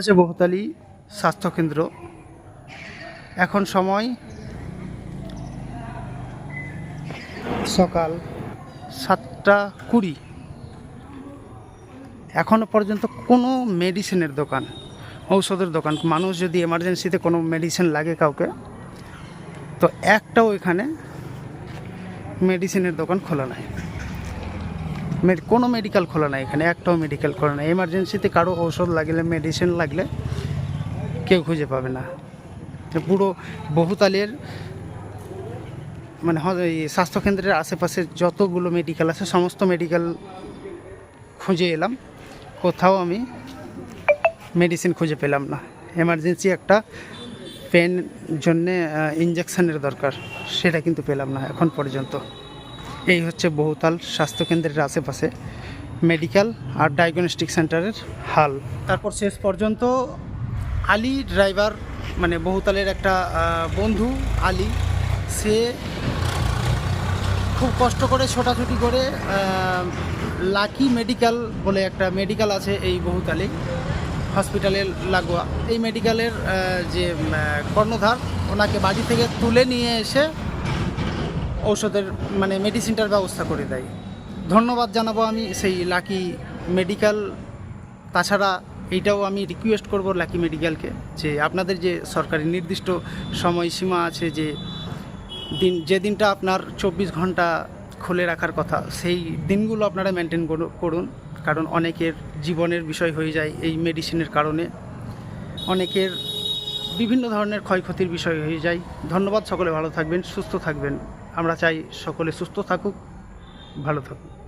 আছে বহুতালি স্বাস্থ্যকেন্দ্র এখন সময় সকাল সাতটা কুড়ি। এখনও পর্যন্ত কোনো মেডিসিনের দোকান, ঔষধের দোকান, মানুষ যদি এমার্জেন্সিতে কোনো মেডিসিন লাগে কাউকে, তো একটাও এখানে মেডিসিনের দোকান খোলা নাই। কোনো মেডিকেল খোলা নাই এখানে, একটাও মেডিকেল খোলা নাই। এমার্জেন্সিতে কারও ঔষধ লাগলে মেডিসিন লাগলে কেউ খুঁজে পাবে না। পুরো বহুতালের মানে স্বাস্থ্যকেন্দ্রের আশেপাশে যতগুলো মেডিকেল আছে, সমস্ত মেডিকেল খুঁজে এলাম। কোথাও আমি মেডিসিন খুঁজে পেলাম না। এমার্জেন্সি একটা পেন জন্যে ইঞ্জেকশানের দরকার, সেটা কিন্তু পেলাম না এখন পর্যন্ত। এই হচ্ছে বহুতাল স্বাস্থ্যকেন্দ্রের আশেপাশে মেডিকেল আর ডায়াগনস্টিক সেন্টারের হাল। তারপর শেষ পর্যন্ত আলী ড্রাইভার মানে বহুতালের একটা বন্ধু আলী, সে খুব কষ্ট করে ছোটাছুটি করে লাকি মেডিকেল বলে একটা মেডিকেল আছে এই বহুতালে, হসপিটালের লাগোয়া। এই মেডিকেলের যে কর্ণধার, ওনাকে বাড়ি থেকে তুলে নিয়ে এসে ঔষধের মানে মেডিসিনটার ব্যবস্থা করে দেয়। ধন্যবাদ জানাব আমি সেই লাকি মেডিকেল তাছাড়া এইটাও আমি রিকোয়েস্ট করব লাকি মেডিকেলকে যে আপনাদের যে সরকারি নির্দিষ্ট সময়সীমা আছে যে দিন, যে দিনটা আপনার চব্বিশ ঘণ্টা খুলে রাখার কথা, সেই দিনগুলো আপনারা মেনটেন করুন। কারণ অনেকের জীবনের বিষয় হয়ে যায় এই মেডিসিনের কারণে। অনেকের বিভিন্ন ধরনের ক্ষয়ক্ষতির বিষয় হয়ে যায়। ধন্যবাদ, সকলে ভালো থাকবেন, সুস্থ থাকবেন। আমরা চাই সকলে সুস্থ থাকুক ভালো থাকুক।